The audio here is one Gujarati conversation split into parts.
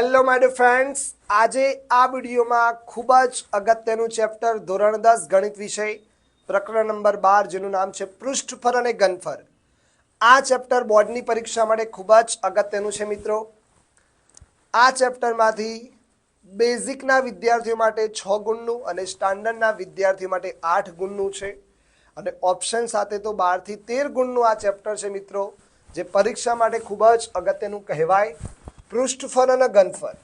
Hello my friends. આજે આ વિડીયોમાં ખૂબ જ અગત્યનું ચેપ્ટર ધોરણ દસ ગણિત વિષય, પ્રકરણ નંબર બાર, જેનું નામ છે પૃષ્ઠફર અને ગનફર આ ચેપ્ટર બોર્ડની પરીક્ષા માટે ખૂબ જ અગત્યનું છે મિત્રો. આ ચેપ્ટરમાંથી બેઝિકના વિદ્યાર્થીઓ માટે છ ગુણનું અને સ્ટાન્ડર્ડના વિદ્યાર્થીઓ માટે આઠ ગુણનું છે. અને ઓપ્શન સાથે તો બારથી તેર ગુણનું આ ચેપ્ટર છે મિત્રો, જે પરીક્ષા માટે ખૂબ જ અગત્યનું કહેવાય. પૃષ્ઠફળ અને ઘનફળ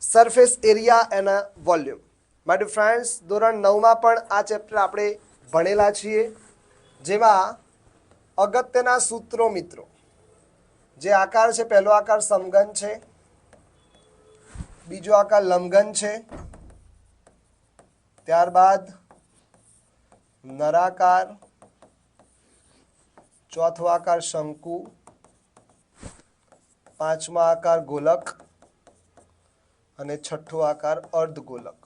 surface area and volume my friends ધોરણ નવમાં પણ આ ચેપ્ટર આપણે ભણેલા છીએ. જેમાં અગત્યના સૂત્રો મિત્રો. જે આકાર છે, પહેલો આકાર સમઘન છે. બીજો આકાર લંબઘન છે. ત્યારબાદ નરાકાર. ચોથો આકાર શંકુ. પાંચમો આકાર ગોલક અને છઠ્ઠો આકાર અર્ધ ગોલક.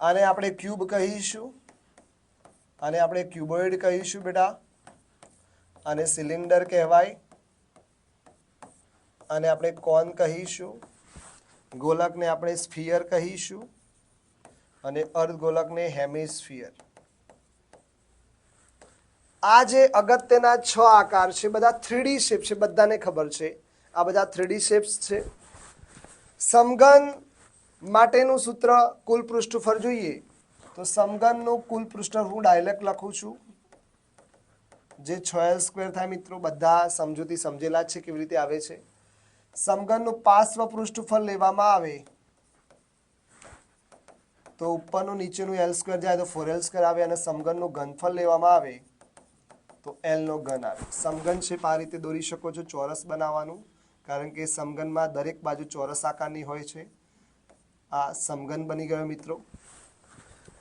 આને આપણે ક્યુબ કહીશું. આને આપણે ક્યુબોઇડ કહીશું બેટા. આને સિલિન્ડર કહેવાય. આને આપણે કોન કહીશું. ગોલકને આપણે સ્ફિયર કહીશું. અને અર્ધગોલકને હેમિસ્ફિયર. આ જે અગત્યના છ આકાર છે, બધા થ્રીડી શેપ છે, બધાને ખબર છે. આ બધા થ્રીડી શેપ્સ છે. સમઘન માટેનું સૂત્ર કુલ પૃષ્ઠફળ જોઈએ, તો સમઘનનું કુલ પૃષ્ઠ હું ડાયલેક્ટ લખું છું. જે છ એલ સ્ક્વેર થાય મિત્રો, બધા સમજૂતી સમજેલા છે કેવી રીતે આવે છે. સમઘનનું પાર્શ્વ પૃષ્ઠફળ લેવામાં આવે. તો ઉપરનું નીચેનું એલ સ્ક્વેર જાય તો ફોર એલ સ્ક્વેર આવે અને સમઘનનું ઘનફળ લેવામાં આવે. તો એલનો ગન આવે. સમઘન છે આ રીતે દોરી શકો છો ચોરસ બનાવવાનું, કારણ કે સમઘનમાં દરેક બાજુ ચોરસ આકારની હોય છે. આ સમઘન બની ગયો મિત્રો.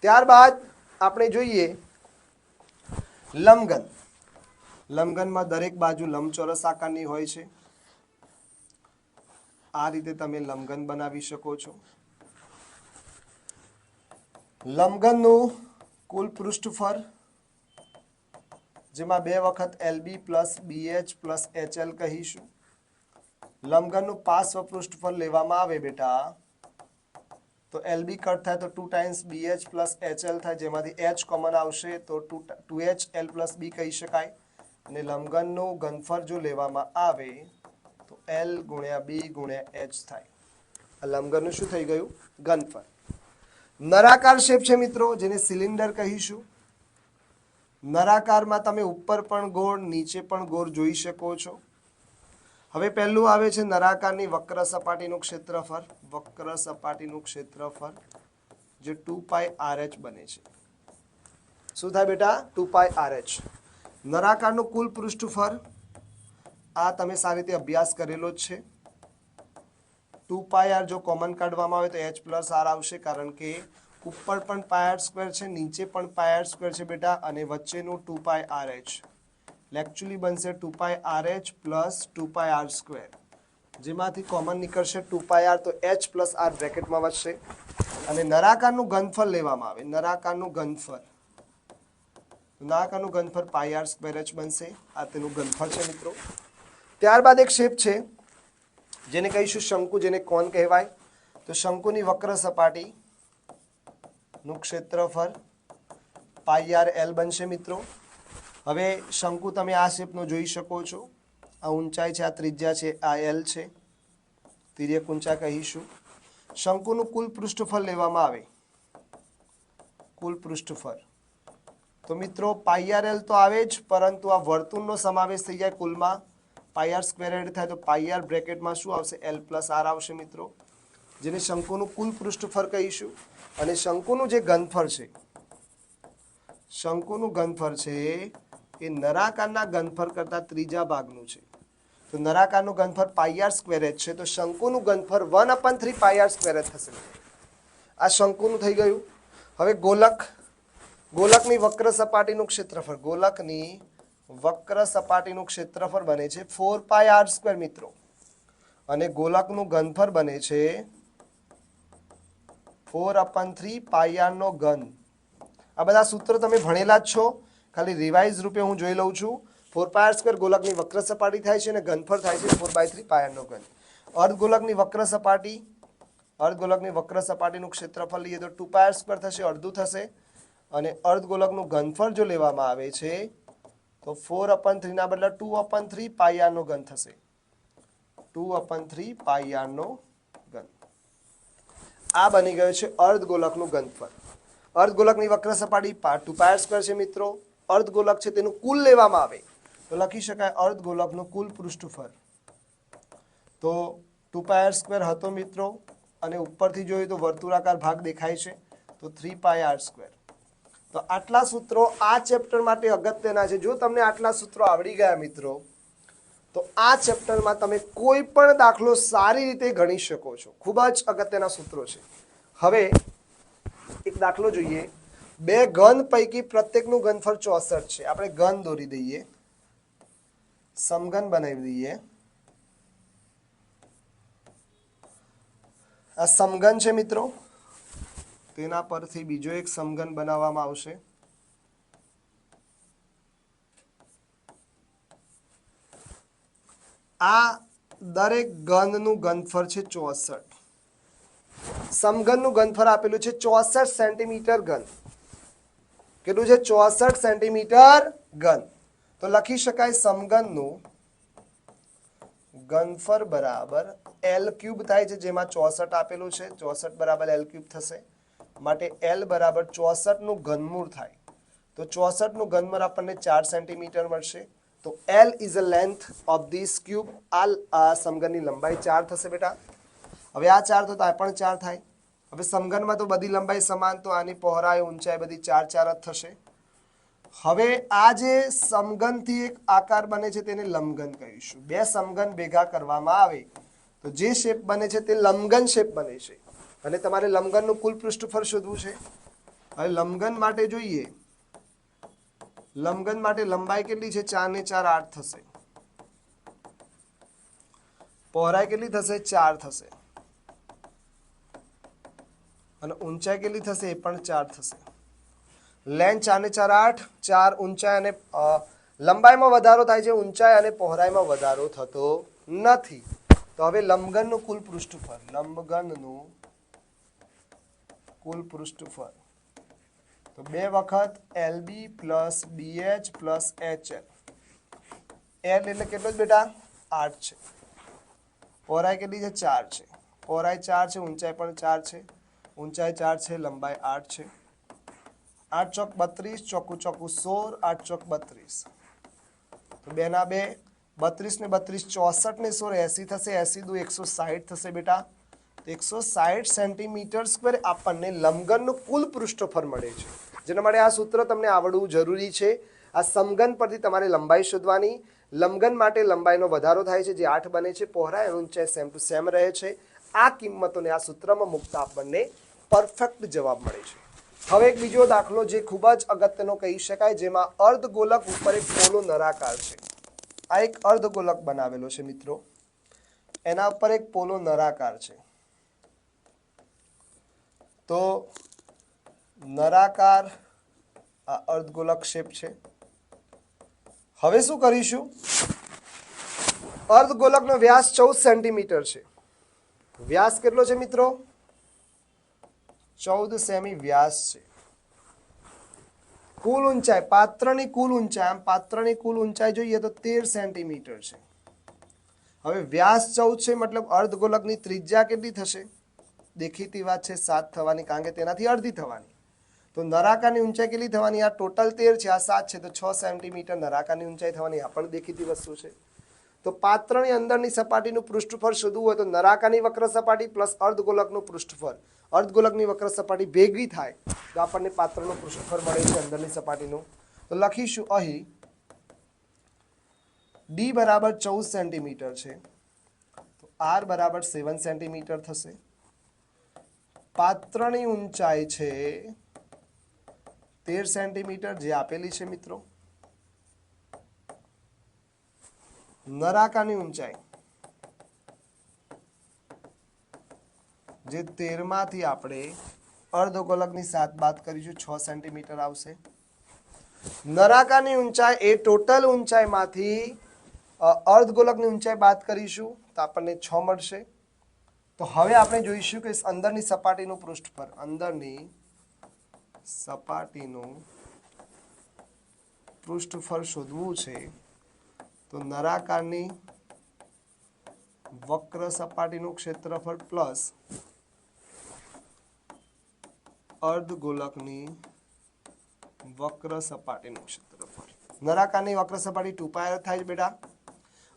ત્યારબાદ આપણે જોઈએ લંબઘન લંબઘનમાં દરેક બાજુ લંબચોરસ આકારની હોય છે. આ રીતે તમે લંબઘન બનાવી શકો છો. લંબઘનનું કુલ પૃષ્ઠફળ જેમાં બે વખત LB plus BH plus HL કહીશું. લંબઘનનું પાર્શ્વ પૃષ્ઠફળ લેવામાં આવે બેટા. તો એલબી કટ થાય તો two times BH plus HL થાય, જેમાંથી એચ કોમન આવશે તો two two H L plus B કહી શકાય. અને લંબગનનું ઘનફળ જો લેવામાં આવે, તો એલ ગુણ્યા બી ગુણ્યા એચ થાય. આ લંબઘનનું શું થઈ ગયું? ઘનફળ. નરાકાર શેપ છે મિત્રો, જેને સિલિન્ડર કહીશું. નરાકારમાં તમે ઉપર પણ ગોળ, નીચે પણ ગોળ જોઈ શકો છો. હવે પહેલું આવે છે નરાકારની વક્ર સપાટીનું ક્ષેત્રફળ. વક્ર સપાટીનું ક્ષેત્રફળ જે ટુ પાય આર એચ બને છે. શું થાય બેટા? Two pi R H. નરાકારનું કુલ પૃષ્ઠફળ, આ તમે સારી રીતે અભ્યાસ કરેલો જ છે. ટુ પાય આર જો કોમન કાઢવામાં આવે તો એચ પ્લસ આર આવશે કારણ કે ઉપર પણ પાયર સ્ક્વેર છે, નીચે પણ પાયર સ્ક્વેર છે બેટા, અને વચ્ચેનું two pi R H. Actually બનશે two pi R H plus two pi R square. જેમાંથી કોમન નીકળશે ટુ પાય આર, તો એચ પ્લસ આર બ્રેકેટમાં વધશે. અને નરાકારનું ઘનફળ લેવામાં આવે, નરાકારનું ઘનફળ. નરાકારનું ઘનફળ પાય આર સ્ક્વેર એચ બનશે, આ તેનું ઘનફળ છે મિત્રો. ત્યારબાદ એક શેપ છે, જેને કહીશું શંકુ જેને કોણ કહેવાય. તો શંકુની વક્ર સપાટી નું ક્ષેત્રફળ પાઈ આર એલ બનશે મિત્રો. હવે શંકુ તમે આ શેપનો જોઈ શકો છો. આ ઊંચાઈ છે, આ ત્રિજ્યા છે, આ એલ છે. તિર્યક ઊંચા કહીશું. શંકુનું કુલ પૃષ્ઠફળ લેવામાં આવે. કુલ પૃષ્ઠફળ. તો મિત્રો પાઈઆર એલ તો આવે જ, પરંતુ આ વર્તુળનો સમાવેશ થઈ જાય કુલમાં. પાઈઆર સ્ક્વેર એડ થાય તો પાઈઆર બ્રેકેટમાં શું આવશે? એલ પ્લસ આર આવશે મિત્રો. જેને શંકુનું કુલ પૃષ્ઠફળ કહીશું. અને શંકુનું જે ઘનફળ છે, શંકુનું ઘનફળ છે, એ નરાકારના ઘનફળ કરતાં ત્રીજા ભાગનું છે. તો નરાકારનું ઘનફળ પાયર સ્ક્વેર એચ છે, તો શંકુનું ઘનફળ one upon three pi r square H થશે. આ શંકુનું થઈ ગયું. હવે ગોલક, ગોલકની વક્ર સપાટીનું ક્ષેત્રફળ, ગોલકની વક્ર સપાટીનું ક્ષેત્રફળ બને છે ફોર પાય આર સ્ક્વેર મિત્રો. અને ગોલકનું ઘનફળ બને છે ફોર અપન થ્રી પાયાનો ઘન. આ બધા સૂત્રો તમે ભણેલા જ છો. ખાલી રિવાઇઝ રૂપે હું જોઈ લઉં છું. ફોર પાયર સ્ક્વેર ગોલકની વક્ર સપાટી થાય છે અને ઘનફળ થાય છે ફોર બાય થ્રી પાયરનો ઘન. અર્ધગોલકની વક્ર સપાટી અર્ધગોલકની વક્ર સપાટીનું ક્ષેત્રફળ લઈએ તો ટુ પાયર સ્ક્વેર થશે, અડધું થશે. અને અર્ધગોલકનું ઘનફળ જો લેવામાં આવે છે, તો ફોર અપન થ્રીના બદલે ટુ અપન થ્રી પાયાનો ઘન થશે. ટુ અપન થ્રી પાયાનો આ બની ગયો છે અર્ધગોલકનું ઘનફળ અર્ધગોલકની વક્ર સપાટી ટુ પાયર સ્ક્વેર છે મિત્રો. અર્ધગોલક છે તેનું કુલ લેવામાં આવે. તો લખી શકાય અર્ધગોલકનું કુલ પૃષ્ઠફળ. તો ટુ પાયર સ્ક્વેર હતો મિત્રો. અને ઉપરથી જોઈએ તો વર્તુળાકાર ભાગ દેખાય છે. તો થ્રી પાય આર સ્ક્વેર તો આટલા સૂત્રો આ ચેપ્ટર માટે અગત્યના છે. જો તમને આટલા સૂત્રો આવડી ગયા મિત્રો તો આ ચેપ્ટરમાં તમે કોઈ પણ દાખલો સારી રીતે ગણી શકો છો. ખૂબ જ અગત્યના સૂત્રો છે. હવે એક દાખલો જોઈએ. બે ઘન પૈકી પ્રત્યેકનું ઘનફળ ચોસઠ છે. આપણે ઘન દોરી દઈએ. સમઘન બનાવી દઈએ. આ સમઘન છે મિત્રો. તેના પરથી બીજો એક સમઘન બનાવવામાં આવશે. આ દરેક ઘનનું ઘનફળ છે ચોસઠ. સમઘનનું ઘનફળ આપેલું છે ચોસઠ સેન્ટીમીટર ઘન કેટલું છે? ચોસઠ સેન્ટીમીટર ઘન તો લખી શકાય સમઘનનું ઘનફળ બરાબર એલ ક્યુબ થાય છે, જેમાં ચોસઠ આપેલું છે. ચોસઠ બરાબર એલ ક્યુબ થશે. માટે એલ બરાબર ચોસઠનું ઘનમૂળ થાય. તો ચોસઠનું ઘનમૂળ આપણને ચાર સેન્ટીમીટર મળશે. તો L is a length of this cube આ સમઘનની લંબાઈ ચાર થશે બેટા. હવે આ ચાર તો આ પણ ચાર થાય. હવે સમઘનમાં તો બધી લંબાઈ સમાન, તો આની પહોળાઈ, ઊંચાઈ બધી ચાર ચાર જ થશે. હવે આ જે સમઘનથી એક આકાર બને છે તેને લંબઘન કહીશું. બે સમઘન ભેગા કરવામાં આવે, તો જે શેપ બને છે તે લંબઘન શેપ બને છે. અને તમારે લંબઘનનું કુલ પૃષ્ઠફળ શોધવું છે. હવે લંબઘન માટે જોઈએ લંબઘન માટે લંબાઈ કેટલી છે? ચાર ને ચાર આઠ થશે. પહોળાઈ કેટલી થશે? ચાર થશે. અને ઊંચાઈ કેટલી થશે? એ પણ ચાર થશે. લેન્થ ચાર ને ચાર આઠ, ચાર ઊંચાઈ અને લંબાઈમાં વધારો થાય છે. ઊંચાઈ અને પહોળાઈમાં વધારો થતો નથી. તો હવે લંબગનનું કુલ પૃષ્ઠફળ, લંબગનનું કુલ પૃષ્ઠફળ. તો બે વખત L B plus BH plus H L L એટલે કેટલો જ બેટા? આઠ છે. પહોળાઈ કેટલી છે? ચાર છે. પહોળાઈ ચાર છે, ઊંચાઈ પણ ચાર છે. ઊંચાઈ ચાર છે, લંબાઈ આઠ છે. આઠ ચોક બત્રીસ, ચોકું ચોકું સોળ, આઠ ચોક બત્રીસ. તો બે ના બે, બત્રીસ ને બત્રીસ, ચોસઠ ને સોળ, એસી થશે, એસી દુ એકસો સાહીઠ થશે બેટા. એકસો સાહીઠ સેન્ટીમીટર સ્ક્વેર આપણને લંબગનનું કુલ પૃષ્ઠફળ મળે છે. જેના માટે આ સૂત્ર તમને આવડવું જરૂરી છે. આ સમઘન પરથી તમારે લંબાઈ શોધવાની. લંબઘન માટે લંબાઈનો વધારો થાય છે, જે આઠ બને છે. પહોળાઈ અને ઊંચાઈ સેમ ટુ સેમ રહે છે. આ કિંમતોને આ સૂત્રમાં મૂકતા આપણને પરફેક્ટ જવાબ મળે છે. હવે એક બીજો દાખલો જે ખૂબ જ અગત્યનો કહી શકાય, જેમાં અર્ધગોલક ઉપર એક પોલો નરાકાર છે. આ એક અર્ધગોલક બનાવેલો છે મિત્રો. એના ઉપર એક પોલો નરાકાર છે. તો નરાકાર આ અર્ધગોલક શેપ છે. હવે શું કરીશું? અર્ધગોલકનો વ્યાસ ચૌદ સેન્ટીમીટર છે. વ્યાસ કેટલો છે મિત્રો? ચૌદ સેમી વ્યાસ છે. કુલ ઊંચાઈ, પાત્રની કુલ ઊંચાઈ, આમ પાત્રની કુલ ઊંચાઈ જોઈએ તો તેર સેન્ટીમીટર છે. હવે વ્યાસ ચૌદ છે મતલબ અર્ધગોલકની ત્રિજ્યા કેટલી થશે? દેખીતી વાત છે, સાત થવાની, કારણ કે તેનાથી અડધી થવાની. તો નરાકાની ઊંચાઈ કેટલી થવાની? આ ટોટલ તેર છે, આ સાત છે, તો છ સેન્ટીમીટર નરાકાની ઊંચાઈ થવાની આ પણ દેખીતી વસ્તુ છે. તો પાત્રની અંદરની સપાટીનું પૃષ્ઠફળ શોધવું હોય તો નરાકાની વક્ર સપાટી પ્લસ અર્ધગોલકનું પૃષ્ઠફળ. અર્ધગોલકની વક્ર સપાટી ભેગી થાય તો આપણને પાત્રનું પૃષ્ઠફળ મળે છે અંદરની સપાટીનું. તો લખીશું અહીં ડી બરાબર ચૌદ સેન્ટીમીટર છે. તો આર બરાબર સેવન સેન્ટીમીટર થશે. પાત્રની ઊંચાઈ છે તેર સેન્ટીમીટર જે આપેલી છે મિત્રો, નરાકાની ઊંચાઈ, જે તેરમાંથી આપણે અર્ધગોલકની સાત બાદ કરીશું, છ સેન્ટીમીટર આવશે. નરાકાની ઊંચાઈ, એ ટોટલ ઊંચાઈમાંથી અર્ધ અર્ધગોલકની ઊંચાઈ બાદ કરીશું, તો આપણને છ મળશે. તો હવે આપણે જોઈશું કે અંદરની સપાટીનું પૃષ્ઠફળ અંદરની સપાટીનું પૃષ્ઠફળ શોધવું છે, તો નરાકારની વક્ર સપાટીનું ક્ષેત્રફળ પ્લસ અર્ધગોલકની વક્ર સપાટીનું ક્ષેત્રફળ. નરાકારની વક્ર સપાટી ટુ પાય થાય છે બેટા.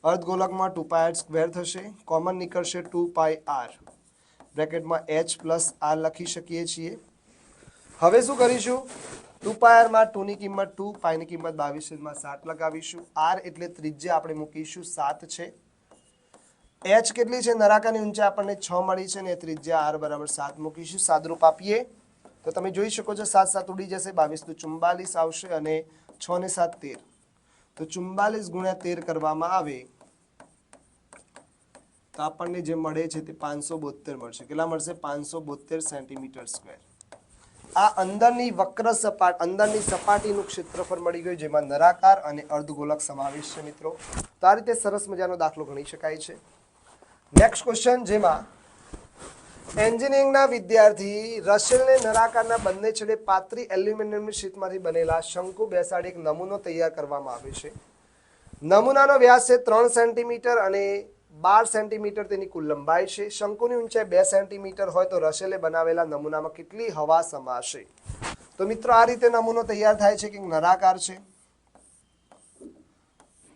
અર્ધગોલકમાં ટુ પાય સ્ક્વેર થશે. કોમન નીકળશે ટુ પાય આર બ્રેકેટમાં એચ પ્લસ આર લખી શકીએ છીએ. હવે શું કરીશું? ટુ પાયરમાં ટુની કિંમત ટુ, પાયની કિંમત બાવીસમાં સાત લગાવીશું. આર એટલે ત્રિજ્યા આપણે મૂકીશું, સાત છે. એચ કેટલી છે? નરાકાની ઊંચાઈ આપણને છ મળી છે ને ત્રિજ્યા આર બરાબર સાત મૂકીશું. સાદરૂપ આપીએ. તો તમે જોઈ શકો છો, સાત સાત ઉડી જશે, બાવીસ તો ચુમ્બાલીસ આવશે અને છ ને સાત તેર. તો ચુમ્બાલીસ ગુણ્યા તેર કરવામાં આવે. તો આપણને જે મળે છે તે પાંચસો બોતેર મળશે. કેટલા મળશે? પાંચસો બોતેર સેન્ટીમીટર સ્ક્વેર. આ અંદરની વક્ર સપાટ અંદરની સપાટીનું ક્ષેત્રફળ મળી ગયું, જેમાં નરાકાર અને અર્ધગોલક સમાવેશ છે, મિત્રો. તો આ રીતે સરસ મજાનો દાખલો ગણી શકાય છે. નેક્સ્ટ ક્વેશ્ચન જેમાં એન્જિનિયરિંગના વિદ્યાર્થી રશેલને નરાકારના બંને છેડે પાતળી એલ્યુમિનિયમની શીટમાંથી બનેલા શંકુ બેસાડી એક નમૂનો તૈયાર કરવામાં આવે છે. નમૂનાનો વ્યાસ છે ત્રણ સેન્ટીમીટર અને બાર સેન્ટીમીટર તેની કુલ લંબાઈ છે. શંકુની ઊંચાઈ બે સેન્ટીમીટર હોય તો રસેલે બનાવેલા નમૂનામાં કેટલી હવા સમાશે? તો મિત્રો, આ રીતે નમૂનો તૈયાર થાય છે કે નરાકાર છે.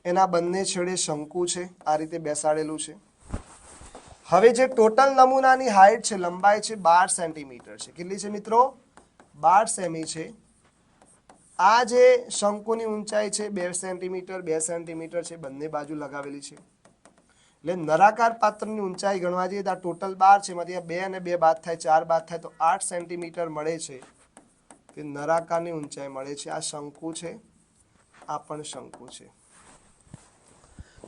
એના બંને છેડે શંકુ છે. આ રીતે બેસાડેલું છે. હવે જે ટોટલ નમૂનાની હાઈટ છે, લંબાઈ છે, બાર સેન્ટીમીટર છે. કેટલી છે મિત્રો? બાર સેમી છે. આ જે શંકુની ઊંચાઈ છે, બે સેન્ટીમીટર બે સેન્ટીમીટર છે, બંને બાજુ લગાવેલી છે. એટલે નરાકાર પાત્રની ઊંચાઈ ગણવા જઈએ તો આ ટોટલ બાર છે, એમાંથી બે અને બે બાદ થાય, ચાર બાદ થાય, તો આઠ સેન્ટીમીટર મળે છે. તે નરાકારની ઊંચાઈ મળે છે. આ શંકુ છે, આ પણ શંકુ છે.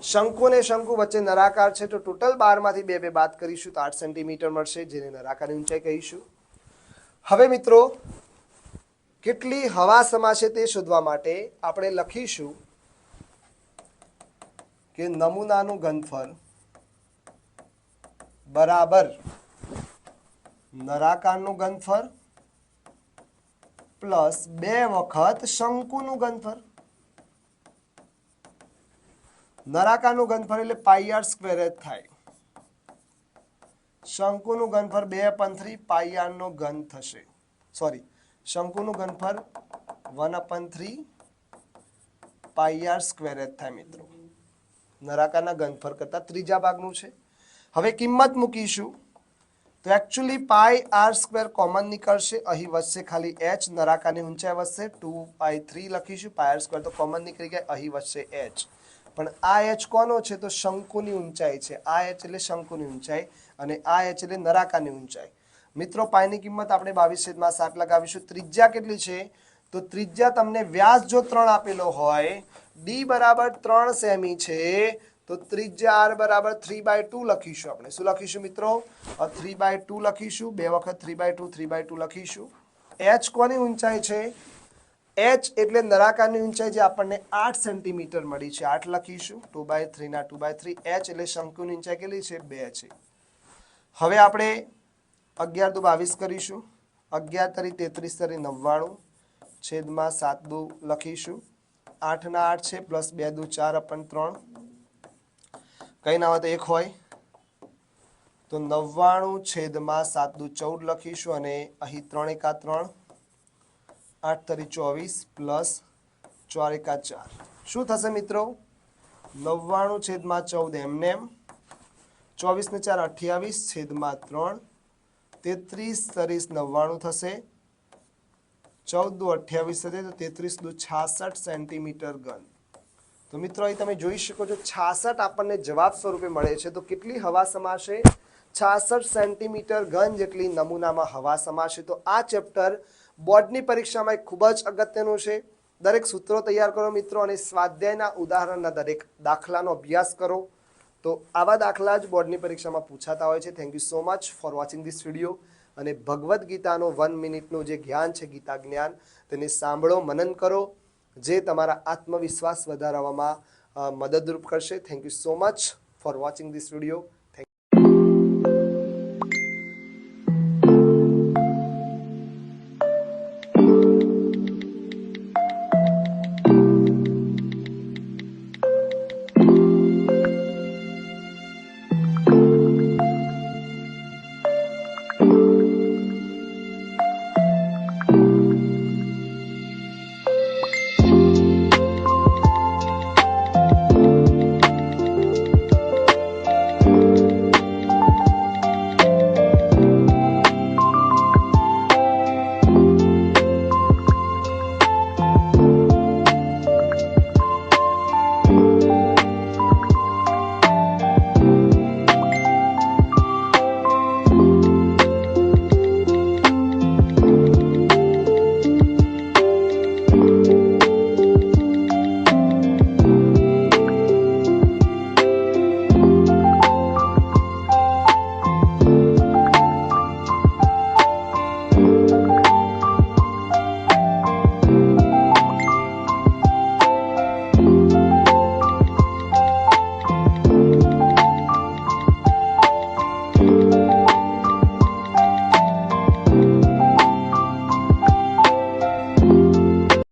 શંકુ અને શંકુ વચ્ચે નરાકાર છે, તો ટોટલ બારમાંથી બે બે બાદ કરીશું તો આઠ સેન્ટીમીટર મળશે, જેને નરાકારની ઊંચાઈ કહીશું. હવે મિત્રો, કેટલી હવા સમાશે તે શોધવા માટે આપણે લખીશું કે નમૂનાનું ઘનફળ બરાબર. નરાકારનું ઘનફળ પ્લસ બે વખત શંકુનું ઘનફળ નરાકારનું ઘનફળ એટલે પાઈ આર સ્ક્વેર જ થાય. શંકુનું ઘનફળ બે અપન થ્રી પાઈ આર ઘન થશે. સોરી શંકુનું ઘનફળ one upon three pi R square જ થાય મિત્રો. નરાકારના ઘનફળ કરતા ત્રીજા ભાગનું છે. હવે કિંમત મૂકીશું. તો actually pi R square common નીકળશે. અહીં વધશે ખાલી એચ નરાકાની ઊંચાઈ વધશે. ટુ પાઈ થ્રી લખીશું. પાઈ આર સ્ક્વેર તો કોમન નીકળી ગયા. અહીં વધશે એચ પણ આ એચ કોનો છે? તો શંકુની ઊંચાઈ છે. આ એચ એટલે શંકુની ઊંચાઈ અને આ એચ એટલે નરાકાની ઊંચાઈ. મિત્રો પાઈની કિંમત આપણે બાવીસ છેદમાં સાત લગાવીશું. ત્રિજ્યા કેટલી છે? તો ત્રિજ્યા તમને વ્યાસ જો ત્રણ આપેલો હોય ડી બરાબર ત્રણ સેમી છે. તો ત્રિજ્યા આર બરાબર થ્રી બાય ટુ લખીશું આપણે. શું લખીશું મિત્રો? થ્રી બાય ટુ લખીશું. બે વખત three by two three by two લખીશું. એચ કોની ઊંચાઈ છે? એચ એટલે નરાકારની ઊંચાઈ જે આપણને આઠ સેન્ટીમીટર મળી છે. આઠ લખીશું. ટુ બાય થ્રીના ટુ બાય થ્રી એચ એટલે શંકુની ઊંચાઈ કેટલી છે? બે છે. હવે આપણે અગિયાર દુ બાવીસ કરીશું. અગિયાર તરી તેત્રીસ તરી નવ્વાણું છેદમાં સાત દુ લખીશું. આઠના આઠ છે, પ્લસ બે દુ ચાર અપન ત્રણ. કંઈ ના હોય તો એક હોય. તો નવ્વાણું છેદમાં સાત દુ ચૌદ લખીશું અને અહીં ત્રણ એકા ત્રણ, આઠ તરી ચોવીસ પ્લસ ચાર એકા ચાર. શું થશે મિત્રો? નવ્વાણું છેદમાં ચૌદ એમને એમ, ચોવીસ ને ચાર અઠ્યાવીસ છેદમાં ત્રણ, તેત્રીસ તરીસ નવ્વાણું થશે. ચૌદ દુ અઠ્યાવીસ થશે તો તેત્રીસ દુ છાસઠ સેન્ટીમીટર ઘન. તો મિત્રો, અહીં તમે જોઈ શકો છો, છાસઠ આપણને જવાબ સ્વરૂપે મળે છે. તો કેટલી હવા સમાશે? છાસઠ સેન્ટીમીટર ઘન જેટલી નમૂનામાં હવા સમાશે. તો આ ચેપ્ટર બોર્ડની પરીક્ષામાં ખૂબ જ અગત્યનું છે. દરેક સૂત્રો તૈયાર કરો મિત્રો, અને સ્વાધ્યાયના ઉદાહરણના દરેક દાખલાનો અભ્યાસ કરો. તો આવા દાખલા જ બોર્ડની પરીક્ષામાં પૂછાતા હોય છે. Thank you so much for watching this video અને ભગવદ્ ગીતાનો વન મિનિટનું જે જ્ઞાન છે, ગીતા જ્ઞાન, તેને સાંભળો, મનન કરો. જે તમારા આત્મવિશ્વાસ વધારવામાં મદદરૂપ કરશે. Thank you so much for watching this video